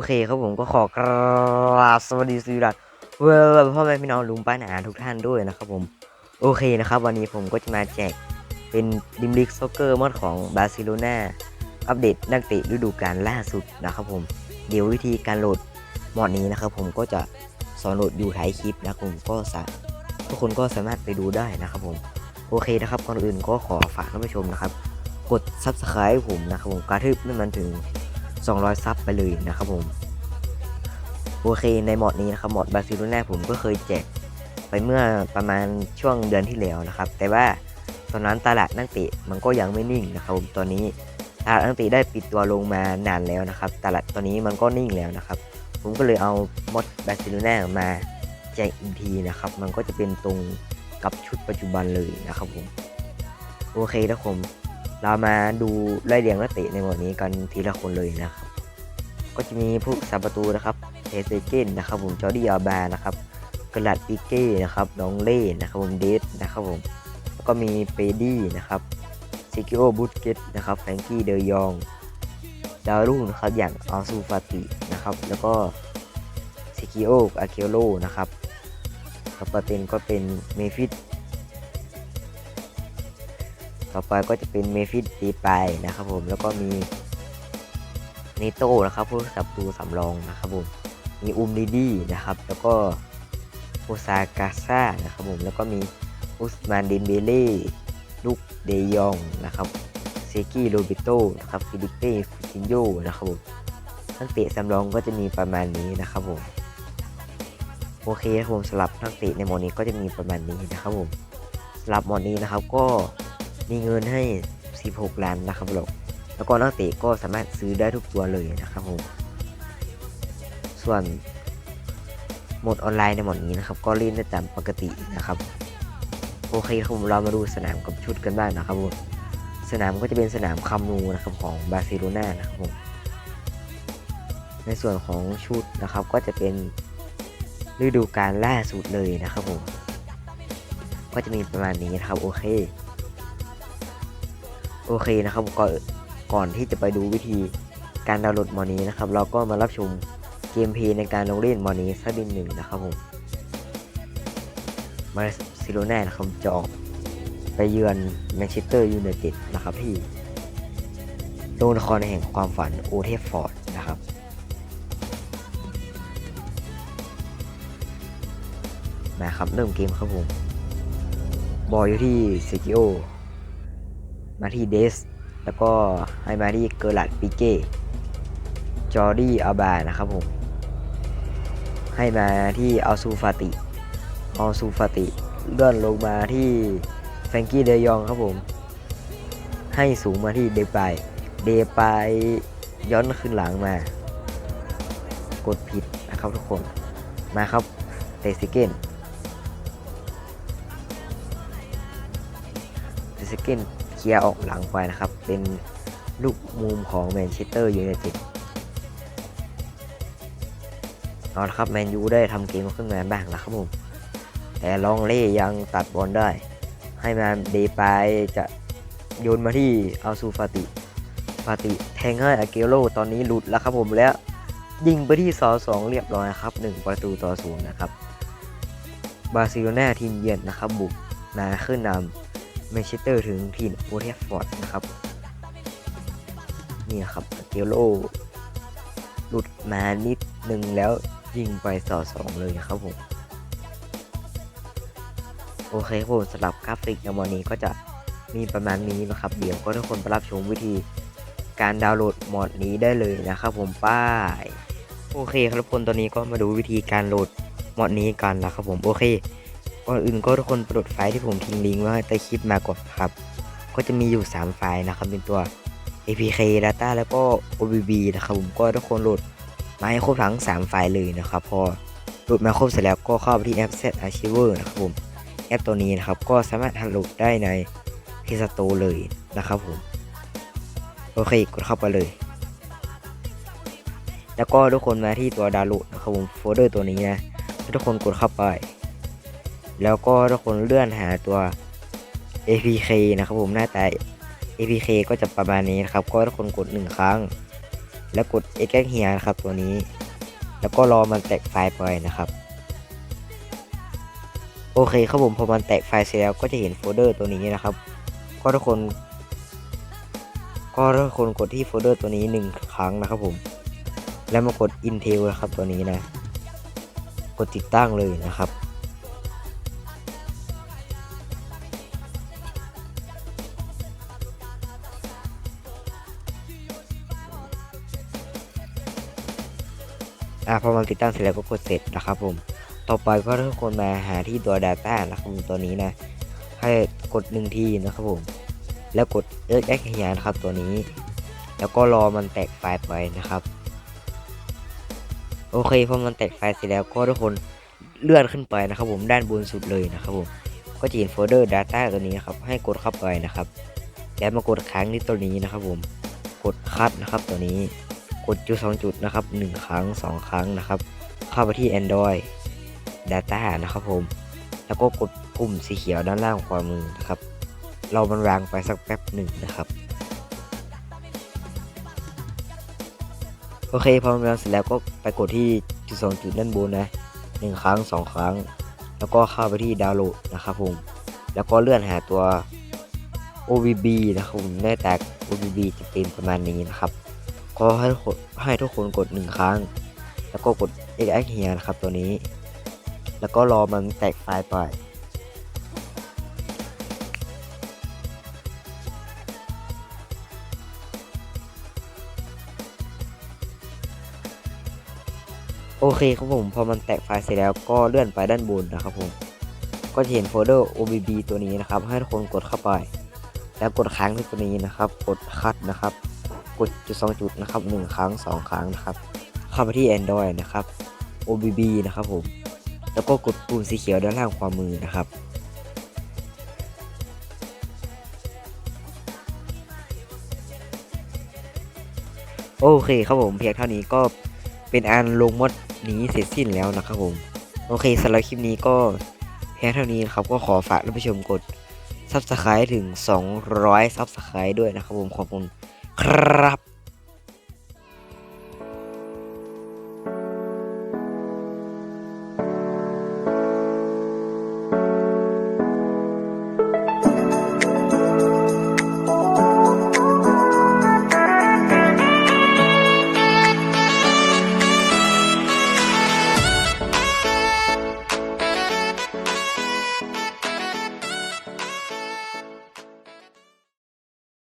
โอเคครับผมก็ขอกราบสวัสดีสวัสดีเวลพ่อแม่พี่น้องลุงป้าหนาทุกท่านด้วยนะครับผมโอเคนะครับ วันนี้ผมก็จะมาแจกเป็นดิมลิกซ็อกเกอร์มอดของบาร์เซโลนาอัปเดตนักเตะฤดูกาลล่าสุดนะครับผม เดี๋ยววิธีการโหลดมอดนี้นะครับผมก็จะสอนโหลดอยู่ท้ายคลิปนะครับผมก็สาทุกคนก็สามารถไปดูได้นะครับผมโอเคนะครับก่อนอื่นก็ขอฝากท่านผู้ชมนะครับ กด subscribe ผมนะครับผมกระทืบให้มันถึง 200 ซับไปเลยนะครับผม โอเคในหมดนี้นะครับหมดบาซิโลนาผมก็เคยแจกไปเมื่อประมาณช่วงเดือนที่แล้วนะครับ แต่ว่าตอนนั้นตลาดนักเตะมันก็ยังไม่นิ่งนะครับผมตอนนี้ตลาดนักเตะได้ปิดตัวลงมานานแล้วนะครับ ตลาดตอนนี้มันก็นิ่งแล้วนะครับ ผมก็เลยเอามดบาซิโลนามาแจกอีกทีนะครับ มันก็จะเป็นตรงกับชุดปัจจุบันเลยนะครับผม โอเคนะผม เรามาดูไล่เรียงนักเตะในหมวดนี้กันทีละคนเลยนะครับ ก็จะมีผู้สาประตูนะครับเทเซเกนนะครับผมจอร์ดี้อาบานะครับกระลัดปิเก้นะครับน้องเล่นะครับผมเดสนะครับผมแล้วก็มีเปดี้นะครับซิกิโอบุตเกตนะครับแฟรงกี้เดยองดาวรุ่งนะครับอย่างอัลซูฟาตินะครับแล้วก็ซิกิโออาเคโลนะครับต่อไปเป็นก็เป็นเมฟิส ต่อไปก็จะเป็นเมฟิสตีไปนะครับผมแล้วก็มีเนโต้นะครับผู้สับตูสำรองนะครับผมมีอุมดีดีนะครับ แล้วก็โอซากาซ่านะครับผมแล้วก็มีอุสมานเดมเบเล่ลูกเดยองนะครับเซกิโรบิโตนะครับฟิลิปเป้ฟิจินโยนะครับผมนักเตะสำรองก็จะมีประมาณนี้นะครับผมโอเคครับผมสำหรับนักเตะในโมดนี้ก็จะมีประมาณนี้นะครับผมสำหรับโมดนี้นะครับก็ มีเงินให้ 16 ล้านนะครับผมแล้วก็นักเตะก็สามารถซื้อได้ทุกตัวเลยนะครับผม ส่วนหมดออนไลน์ในหมดนี้นะครับ ก็เล่นได้ตามปกตินะครับ โอเคครับผมเรามาดูสนามกับชุดกันบ้างนะครับผมสนามก็จะเป็นสนามคัมนูนะครับของบาร์เซโลนานะครับผมในส่วนของชุดนะครับก็จะเป็นฤดูกาลล่าสุดเลยนะครับผม ก็จะมีประมาณนี้นะครับ โอเค โอเคนะครับก่อนก่อนที่จะไปดูวิธีการดาวน์โหลดมอนี้นะครับ เราก็มารับชมเกมเพย์ในการลงเล่นมอนี้สักนิดหนึ่งนะครับผมมาซิโลแน่นะครับจะออกไปเยือนแมนเชสเตอร์ยูไนเต็ดนะครับที่โรงละครแห่งความฝันโอเทฟฟอร์ดนะครับ มาครับเริ่มเกมครับผม บอลอยู่ที่เซกิโอ มาที่เดส แล้วก็ให้มาที่เกอร์ลัดปิเก้ จอร์ดี้อาบานะครับผม ให้มาที่อัลซูฟาติอัลซูฟาติ เลื่อนลงมาที่แฟงกี้เดยองครับผม ให้สูงมาที่เดปาย เดปายย้อนขึ้นหลังมา กดผิดนะครับทุกคน มาครับเตซิเกนเตซิเกน เคลียร์ออกหลังไปนะครับ เป็นลูกมุมของแมนเชสเตอร์ยูไนเต็ดเอาละครับแมนยูได้ทำเกมขึ้นมาบ้างแล้วครับผม แต่ลองเล่ยังตัดบอลได้ ให้มาเดปายจะโยนมาที่อัลซูฟาติฟาติแทงให้อาเกโรตอนนี้หลุดแล้วครับผมแล้วยิงไปที่ซอสองเรียบร้อยครับ 1 ประตูต่อศูนย์นะครับบาร์เซโลนาทีมเยือนนะครับบุกมาขึ้นนำ แมนเชสเตอร์ถึงทีมโอเทฟฟอร์ดนะครับ นี่ครับเกโลหลุดมานิดนึงแล้วยิงไปต่อสองเลยครับผม โอเคครับผมสำหรับกราฟิกในวันนี้ก็จะมีประมาณนี้นะครับ เดี๋ยวก็ทุกคนไปรับชมวิธีการดาวน์โหลดมอดนี้ได้เลยนะครับผมป้าย โอเคครับทุกคนตอนนี้ก็มาดูวิธีการโหลดมอดนี้กันนะครับผมโอเค ก่อนอื่นก็ทุกคนโปรดไฟล์ที่ผมทิ้งลิงก์ไว้ใต้คลิปมาก่อนครับ ก็จะมีอยู่ 3 ไฟล์นะครับ เป็นตัว APK Data แล้วก็ OBB นะครับผมก็ทุกคนโหลดมาให้ครบทั้ง 3 ไฟล์เลยนะครับ พอโหลดมาครบเสร็จแล้วก็เข้าไปที่แอป Z Archiver นะครับผมแอปตัวนี้นะครับก็สามารถโหลดได้ใน Play Store เลยนะครับผมโอเคกดเข้าไปเลย แล้วก็ทุกคนมาที่ตัวดาวน์โหลดนะครับผมโฟลเดอร์ตัวนี้นะทุกคนกดเข้าไป แล้วก็ทุกคนเลื่อนหาตัว APK นะครับผมหน้าตา APK ก็จะประมาณนี้นะครับ ก็ทุกคนกดหนึ่งครั้ง แล้วกด extract here นะครับตัวนี้ แล้วก็รอมันแตกไฟล์ไปนะครับ โอเคครับผมพอมันแตกไฟล์เสร็จแล้วก็จะเห็นโฟลเดอร์ตัวนี้นะครับ ก็ทุกคน ก็ทุกคนกดที่โฟลเดอร์ตัวนี้หนึ่งครั้งนะครับผม แล้วมากด Intel นะครับตัวนี้นะ กดติดตั้งเลยนะครับ อะพอมันติดตั้งเสร็จแล้วก็กดเสร็จนะครับผม ต่อไปก็ทุกคนมาหาที่ตัว Data นะครับผมตัวนี้นะ ให้กดหนึ่งทีนะครับผม แล้วกด extract here นะครับตัวนี้ แล้วก็รอมันแตกไฟล์ไปนะครับ โอเคพอมันแตกไฟล์เสร็จแล้วก็ทุกคนเลื่อนขึ้นไปนะครับผมด้านบนสุดเลยนะครับผม ก็จะเห็นโฟลเดอร์ Data ตัวนี้นะครับ ให้กดเข้าไปนะครับ แล้วมากดค้างที่ตัวนี้นะครับผม กดคัดนะครับตัวนี้ กดจุดสองจุดนะครับหนึ่งครั้งสองครั้งนะครับ เข้าไปที่ Android Data นะครับผม แล้วก็กดปุ่มสีเขียวด้านล่างขวามือนะครับ เรามันวางไปสักแป๊บหนึ่งนะครับ โอเคพอมันวางเสร็จแล้วก็ไปกดที่จุดสองจุดด้านบนนะหนึ่งครั้งสองครั้ง แล้วก็เข้าไปที่ดาวน์โหลดนะครับผม แล้วก็เลื่อนหาตัว OBB นะครับผมได้แต่ OBB จะเป็นประมาณนี้นะครับ ก็ให้ให้ทุกคนกดหนึ่งครั้ง แล้วก็กด extract here นะครับตัวนี้ แล้วก็รอมันแตกไฟล์ไปโอเคครับผมพอมันแตกไฟล์เสร็จแล้วก็เลื่อนไปด้านบนนะครับผม ก็จะเห็นโฟลเดอร์ OBB ตัวนี้นะครับ ให้ทุกคนกดเข้าไป แล้วกดค้างที่ตัวนี้นะครับ กดคัดนะครับ กดจุดสองจุดนะครับหนึ่งครั้งสองครั้งนะครับเข้าไปที่ Android นะครับ OBB นะครับผม แล้วก็กดปุ่มสีเขียวด้านล่างขวามือนะครับ โอเคครับผมเพียงเท่านี้ก็เป็นอันลงมดนี้เสร็จสิ้นแล้วนะครับผม โอเคสำหรับคลิปนี้ก็เพียงเท่านี้นะครับ ก็ขอฝากท่านผู้ชมกด Subscribe ถึง 200 Subscribe ด้วยนะครับผมขอบคุณ kerap.